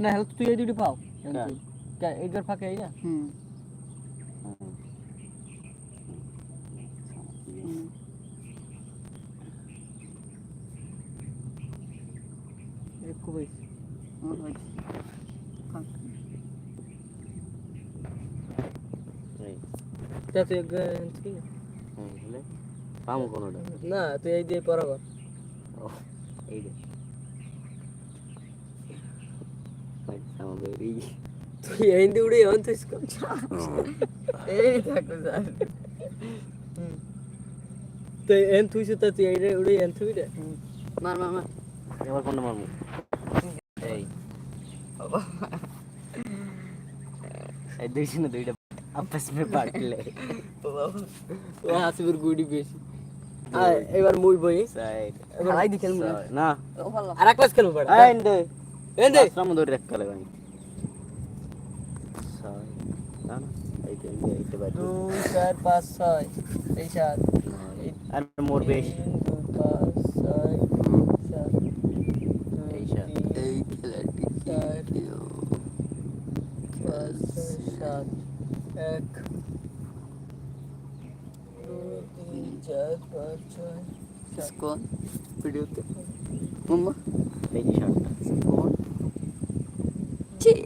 না হেলথ তুই এই দুটি পাও। এইটার ফাঁকে এই না? হুম। হুম। এক খুব হয়েছে আমার হয়েছে। থাক। তুই পামু কোনোটা। না তুই এই দিয়ে পড়া কর। এই রে পয়সা বেরি তুই এই দিয়ে উড়ে অন তুই এই থাকো স্যার। তুই এন তুই সুতা তুই এই রে উড়ে এন তুই রে মার মার মার। এবার কোনটা মারমু এই। এই দুইটা না দুইটা আপস মে পাটলে ও হাসিবের গুড়ি বেশি। এবার মুই বই। সাইড। এবার আই দি খেলব না। আর এক ক্লাস খেলব বেটা এই দে। এই তো এই তো বাজে দুই চার পাঁচ ছয় এই সাত আর মোর বেশি পাঁচ ছয় সাত এই সাত এই খেলাটি চার পাঁচ সাত এক দুই তিন চার পাঁচ ছয় সাত কোন ভিডিওতে মাম্মা দেখি শটটা ছি,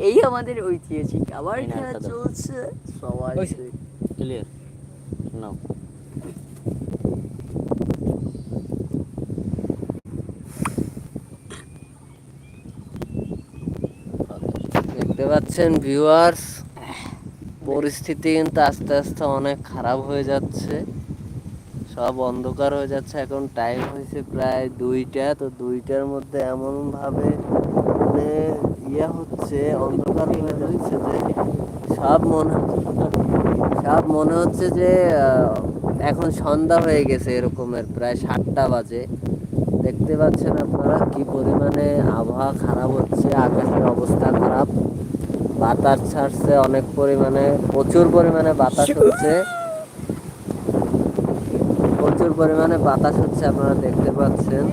এই আমাদের ঐতিহাসিক। আবার না, খেলা চলছে সবাই। ক্লিয়ার নাও। দেখতে পাচ্ছেন ভিউয়ার্স পরিস্থিতি কিন্তু আস্তে আস্তে অনেক খারাপ হয়ে যাচ্ছে। সব অন্ধকার হয়ে যাচ্ছে এখন টাইম হয়েছে প্রায় দুইটা তো দুইটার মধ্যে এমন ভাবে মানে ইয়ে হচ্ছে অন্ধকার হয়ে যাচ্ছে যে সব মনে সব মনে হচ্ছে যে এখন সন্ধ্যা হয়ে গেছে এরকমের, প্রায় সাতটা বাজে। দেখতে পাচ্ছেন আপনারা কি পরিমাণে আবহাওয়া খারাপ হচ্ছে, আকাশের অবস্থা খারাপ। বাতাস ছাড়ছে অনেক পরিমাণে, প্রচুর পরিমাণে বাতাস হচ্ছে। প্রচুর পরিমাণে বাতাস হচ্ছে, আপনারা দেখতে পাচ্ছেন।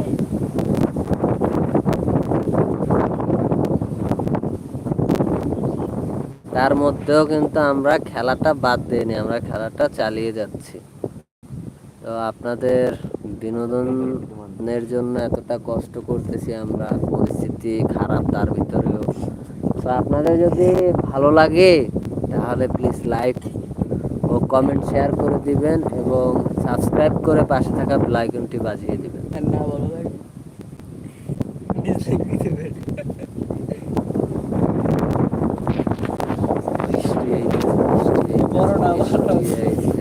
তার মধ্যেও কিন্তু আমরা খেলাটা বাদ দিইনি আমরা খেলাটা চালিয়ে যাচ্ছি। তো আপনাদের বিনোদনের জন্য এতটা কষ্ট করতেছি আমরা পরিস্থিতি খারাপ তার ভিতরেও। তো আপনাদের যদি ভালো লাগে তাহলে প্লিজ লাইক ও কমেন্ট শেয়ার করে দিবেন এবং সাবস্ক্রাইব করে পাশে থাকা বেল আইকনটি বাজিয়ে দিবেন। Ai, é ai.